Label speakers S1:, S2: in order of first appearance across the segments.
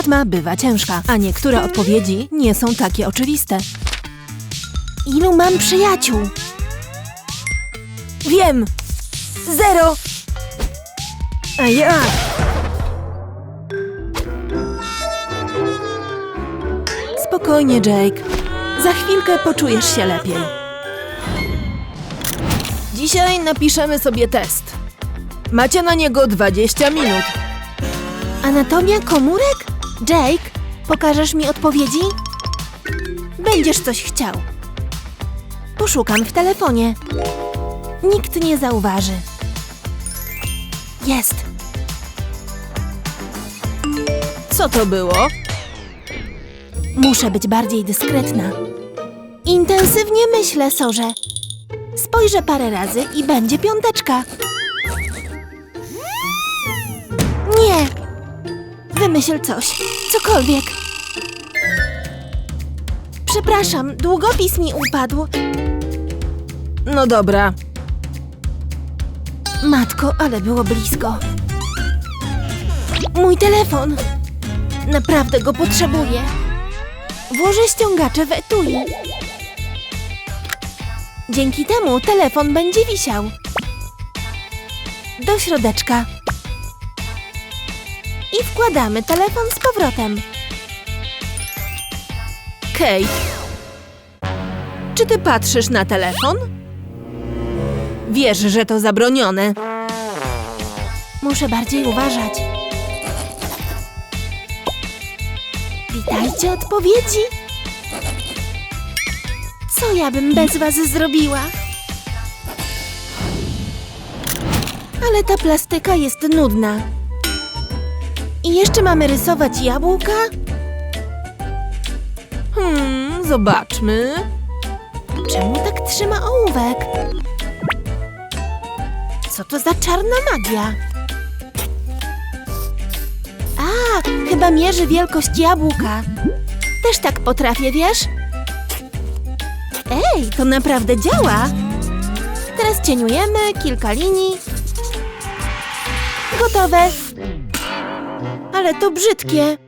S1: matma bywa ciężka, a niektóre odpowiedzi nie są takie oczywiste. Ilu mam przyjaciół? Wiem! Zero! A ja! Spokojnie, Jake. Za chwilkę poczujesz się lepiej. Dzisiaj napiszemy sobie test. Macie na niego 20 minut. Anatomia komórek? Jake, pokażesz mi odpowiedzi? Będziesz coś chciał. Poszukam w telefonie. Nikt nie zauważy. Jest. Co to było? Muszę być bardziej dyskretna. Intensywnie myślę, Sorze. Spojrzę parę razy i będzie piąteczka. Nie! Wymyśl coś, cokolwiek. Przepraszam, długopis mi upadł. No dobra. Matko, ale było blisko. Mój telefon. Naprawdę go potrzebuję. Włożę ściągacze w etui. Dzięki temu telefon będzie wisiał. Do środeczka. I wkładamy telefon z powrotem. Kate, czy ty patrzysz na telefon? Wiesz, że to zabronione. Muszę bardziej uważać. Witajcie odpowiedzi. Co ja bym bez was zrobiła? Ale ta plastyka jest nudna. I jeszcze mamy rysować jabłka? Hmm, zobaczmy. Czemu tak trzyma ołówek? Co to za czarna magia? A, chyba mierzy wielkość jabłka. Też tak potrafię, wiesz? Ej, to naprawdę działa. Teraz cieniujemy kilka linii. Gotowe. Ale to brzydkie.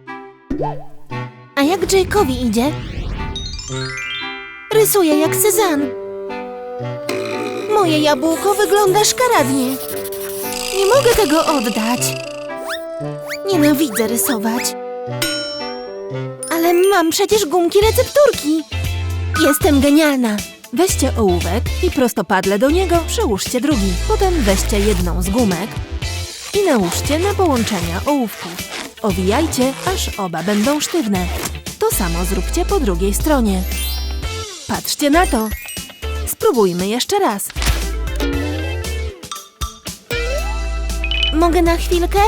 S1: A jak Jake'owi idzie? Rysuje jak Cezanne. Moje jabłko wygląda szkaradnie. Nie mogę tego oddać. Nienawidzę rysować. Ale mam przecież gumki recepturki. Jestem genialna. Weźcie ołówek i prostopadle do niego przyłóżcie drugi. Potem weźcie jedną z gumek i nałóżcie na połączenia ołówków. Owijajcie, aż oba będą sztywne. To samo zróbcie po drugiej stronie. Patrzcie na to. Spróbujmy jeszcze raz. Mogę na chwilkę?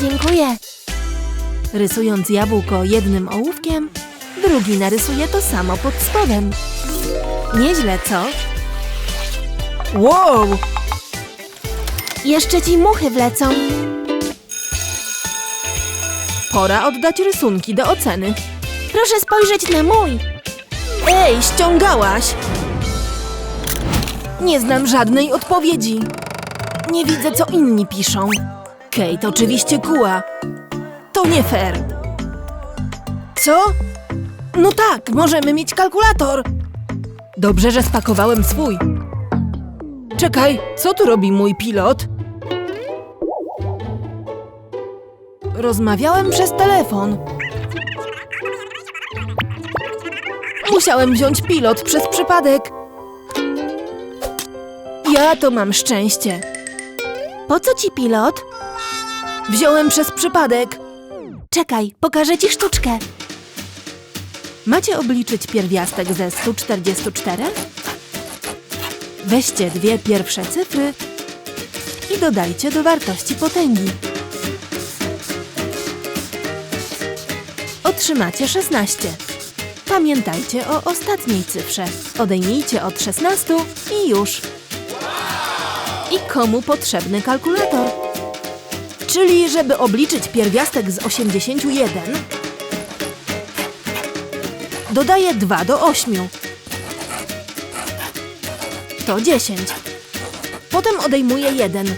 S1: Dziękuję. Rysując jabłko jednym ołówkiem, drugi narysuje to samo pod spodem. Nieźle, co? Wow! Jeszcze ci muchy wlecą. Pora oddać rysunki do oceny. Proszę spojrzeć na mój. Ej, ściągałaś! Nie znam żadnej odpowiedzi. Nie widzę, co inni piszą. Kate oczywiście kuła. To nie fair. Co? No tak, możemy mieć kalkulator. Dobrze, że spakowałem swój. Czekaj, co tu robi mój pilot? Rozmawiałem przez telefon. Musiałem wziąć pilot przez przypadek. Ja to mam szczęście. Po co ci pilot? Wziąłem przez przypadek. Czekaj, pokażę ci sztuczkę. Macie obliczyć pierwiastek ze 144? Weźcie dwie pierwsze cyfry i dodajcie do wartości potęgi. Otrzymacie 16. Pamiętajcie o ostatniej cyfrze. Odejmijcie od 16 i już. I komu potrzebny kalkulator? Czyli, żeby obliczyć pierwiastek z 81, dodaję 2 do 8. To 10. Potem odejmuję 1.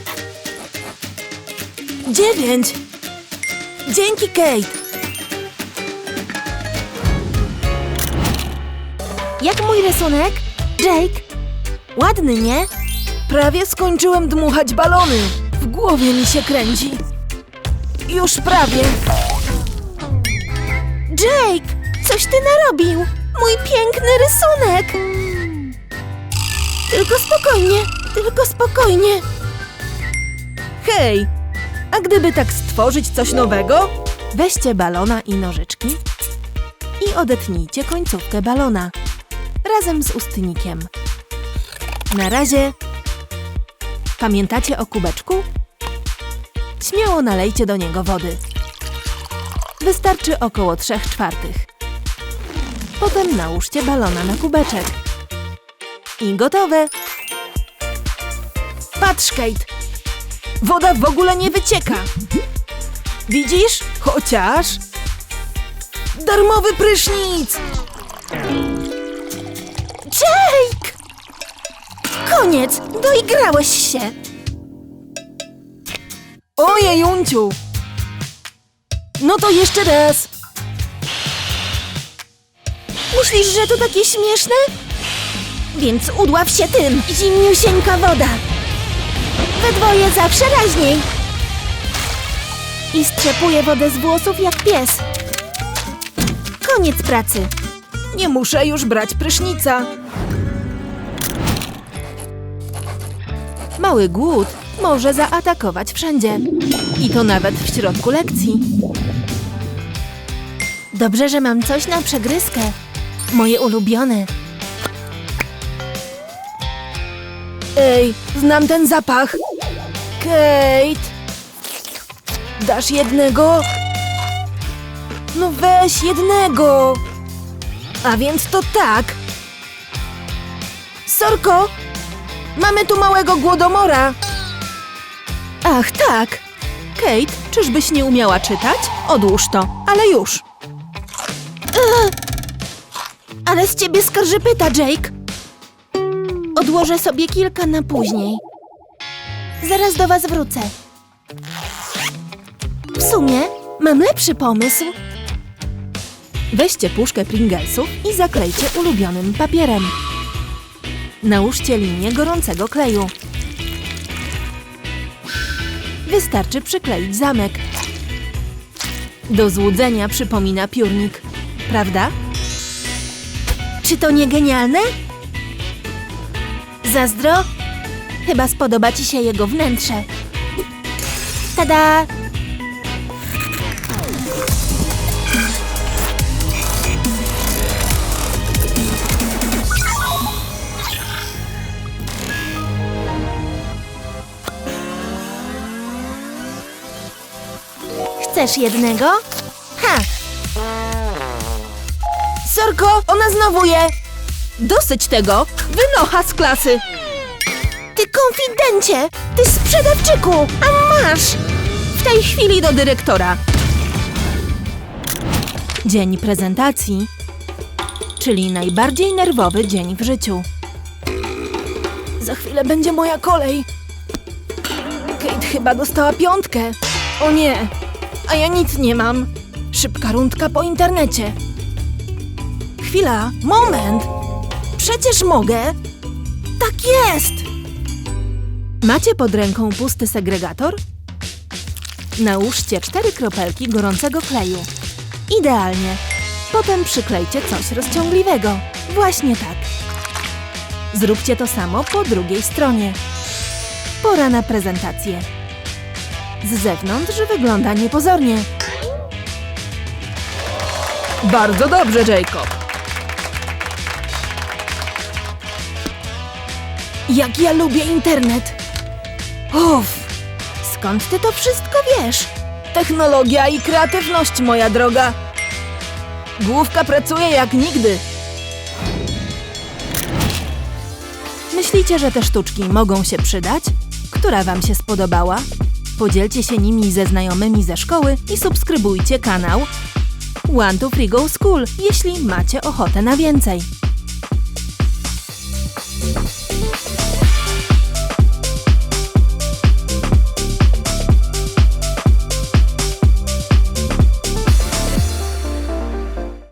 S1: 9. Dzięki, Kate! Jak mój rysunek? Jake? Ładny, nie? Prawie skończyłem dmuchać balony. W głowie mi się kręci. Już prawie. Jake! Coś ty narobił! Mój piękny rysunek! Tylko spokojnie, tylko spokojnie. Hej, a gdyby tak stworzyć coś nowego? Weźcie balona i nożyczki i odetnijcie końcówkę balona razem z ustnikiem. Na razie pamiętacie o kubeczku? Śmiało nalejcie do niego wody. Wystarczy około 3 czwartych. Potem nałóżcie balona na kubeczek. I gotowe. Patrz, Kate. Woda w ogóle nie wycieka. Widzisz? Chociaż... Darmowy prysznic! Koniec! Doigrałeś się! Ojej, Junciu! No to jeszcze raz! Myślisz, że to takie śmieszne? Więc udław się tym! Zimniusieńka woda! We dwoje zawsze raźniej! I strzepuje wodę z włosów jak pies. Koniec pracy. Nie muszę już brać prysznica. Mały głód może zaatakować wszędzie. I to nawet w środku lekcji. Dobrze, że mam coś na przegryzkę. Moje ulubione. Ej, znam ten zapach. Kate! Dasz jednego? No weź jednego! A więc to tak. Sorko, mamy tu małego głodomora. Ach, tak. Kate, czyżbyś nie umiała czytać? Odłóż to, ale już. Ale z ciebie skarżypyta, Jake. Odłożę sobie kilka na później. Zaraz do was wrócę. W sumie mam lepszy pomysł. Weźcie puszkę Pringlesów i zaklejcie ulubionym papierem. Nałóżcie linię gorącego kleju. Wystarczy przykleić zamek. Do złudzenia przypomina piórnik, prawda? Czy to nie genialne? Zazdro? Chyba spodoba ci się jego wnętrze. Tada! Chcesz jednego? Ha! Sorko, ona znowu je! Dosyć tego! Wynocha z klasy! Ty konfidencie! Ty sprzedawczyku! A masz! W tej chwili do dyrektora. Dzień prezentacji, czyli najbardziej nerwowy dzień w życiu. Za chwilę będzie moja kolej. Kate chyba dostała piątkę. O nie, a ja nic nie mam. Szybka rundka po internecie. Chwila, moment. Przecież mogę. Tak jest. Macie pod ręką pusty segregator? Nałóżcie cztery kropelki gorącego kleju. Idealnie. Potem przyklejcie coś rozciągliwego. Właśnie tak. Zróbcie to samo po drugiej stronie. Pora na prezentację. Z zewnątrz wygląda niepozornie. Bardzo dobrze, Jacob. Jak ja lubię internet. Uff, skąd ty to wszystko wiesz? Technologia i kreatywność, moja droga. Główka pracuje jak nigdy. Myślicie, że te sztuczki mogą się przydać? Która wam się spodobała? Podzielcie się nimi ze znajomymi ze szkoły i subskrybujcie kanał One to Free Go School, jeśli macie ochotę na więcej.